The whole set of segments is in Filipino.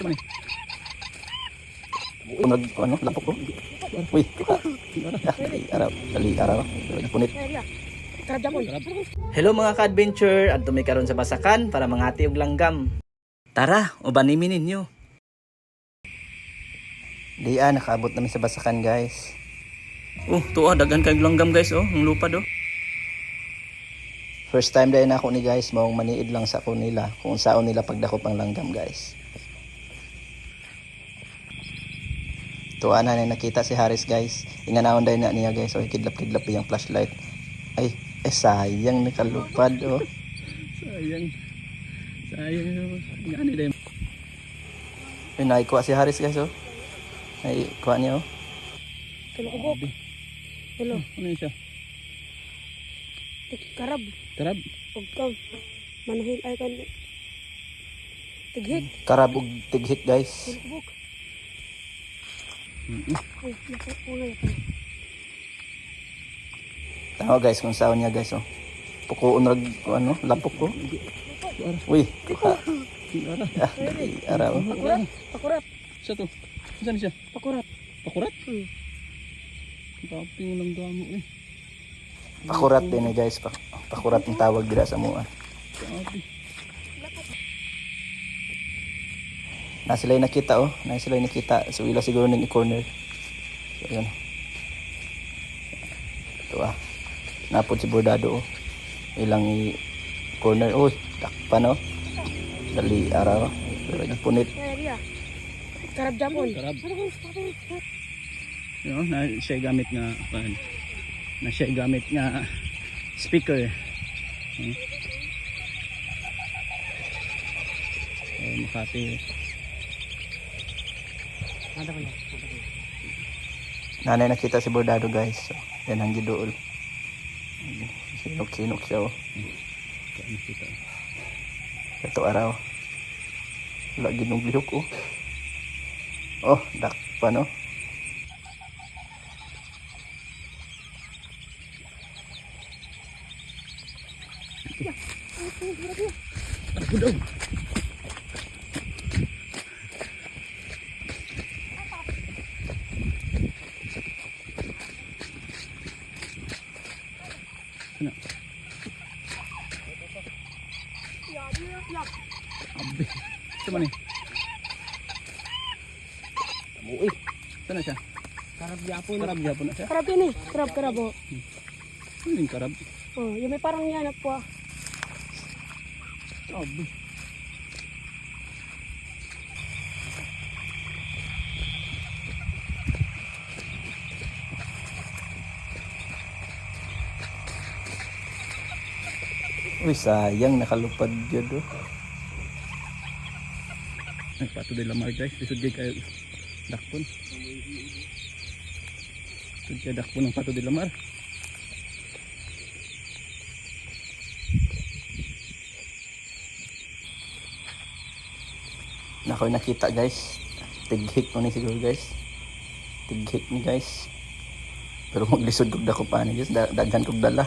Eh. Nag, ano, lapok ko. Uy, tuka. Ah, dali, araw. Punit. Hello mga ka-adventure, at tumi karon sa basakan para mangati og langgam. Tara, ubanimi ninyo. Di ah, nakaabot namin sa basakan guys. Oh, tuwa, daghan kayong langgam guys oh, ang lupad oh. First time dahil na ako ni guys, maong maniid lang sa ako nila kung saan nila pagdako pang langgam guys. Tuwa na na nakita si Haris guys. Inganaon dahil na niya guys, oh, kidlap-kidlap yung flashlight. Ay, eh sayang nakalupad oh. Sayang. Sayang. Yan nila yung Ay, naikuha si Haris guys oh. Ay, kuha niya oh. Tulo kubok. Tulo. Ano yun siya? Karab. Karab. Ug kaw. Manuhil ay kan. Tighik. Karab og tighik guys. Tulo ulay pa. Tama guys kung saan niya guys oh. Pukuon rag ano, lapok ko. Uy, kuha. Ara. Araw. Pakurat. Pakurat. Siya to. Saan siya? Pakurat. Pakurat? Hmm. Kaping lang damo eh. Pakurat din eh guys. Pa pakurat ang tawag dira sa mua. Grabe. Na sila yung nakita oh. Na sila yung nakita. So ila siguro ning i-corner. So yan. Ito ah. Napod si Bordado oh. Ilang i-corner. Uy, takpan oh. Dali, araw. Pero punit. Ay, dia. Karab japon. Karab. Yun, na siya gamit nga pan. Na siya gamit nga speaker. Hmm. So, Makati. Nanay nakita si Bordado guys. So, yan ang gidool. Sinok-sinok siya oh. Ito araw. Wala ginuglihok oh. Oh, dakpa no. Ano? Abi. Ito man eh. Uy, Ito na siya. Karab japon. Karab yapon na siya. Karab ini. Karab karab oh. Ano yung karab? Oh, yung may parang yan po. ah. Abi. Uy sayang nakalupad yun oh. Nagpato din lamar guys. Lisod gay kayo dakpon. Lisod kayo dakpon ng pato din lamar. Na ako'y nakita guys. Tighik mo ni siguro guys. Tighik ni guys. Pero maglisod kog dako pa ni guys. Da- Daghan kog dala.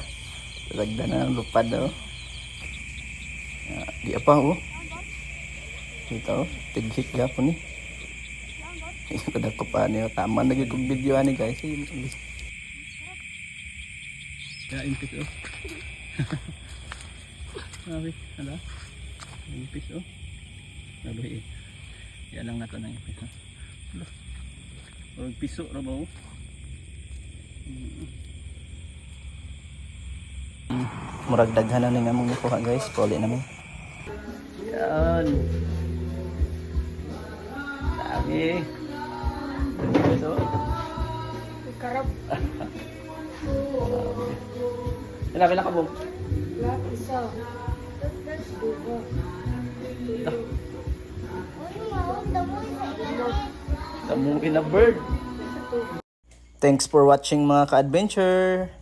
Daghan na lupad oh. Di apa oh. Kita oh. Tighik yapon ni. Yung kada ko pa niyo. Tama na kog video ani guys. Kaya impis oh. Sabi, hala. Impis oh. Sabi eh. Yan lang nato ng impis oh. Hala. Huwag piso ra ba oh. Murag daghan na ni nga mong nakuha guys. Puli na mi. Yan. Dami. Ito. Karab. Ilan ilan ka mo? Lahat isa. Kamu in a bird. Thanks for watching mga ka-adventure.